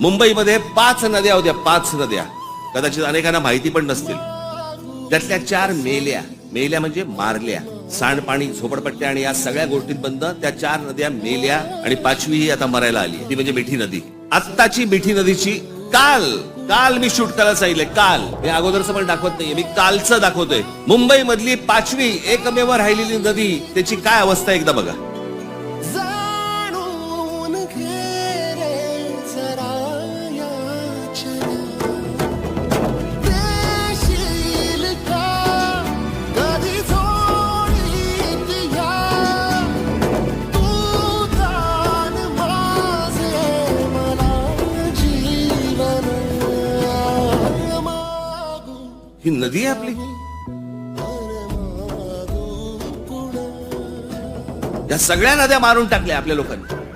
मुंबईमध्ये पाच नद्या होत्या पाच नद्या. कदाचित अनेकांना माहिती पण नसतील. त्यातल्या चार मेल्या. मेल्या म्हणजे मारल्या. सांडपाणी झोपडपट्ट्या आणि या सगळ्या गोष्टीत बंद त्या चार नद्या मेल्या आणि पाचवी ही आता मरायला आली ती म्हणजे मिठी नदी. आत्ताची मिठी नदीची काल काल मी शूट करायला सांगितले काल. मी अगोदरचं पण दाखवत नाहीये मी कालचं दाखवतोय. मुंबईमधली पाचवी एकमेव राहिलेली नदी त्याची काय अवस्था आहे एकदा बघा. ही नदी आहे आपली. या सगळ्या नद्या मारून टाकल्या आपल्या लोकांनी.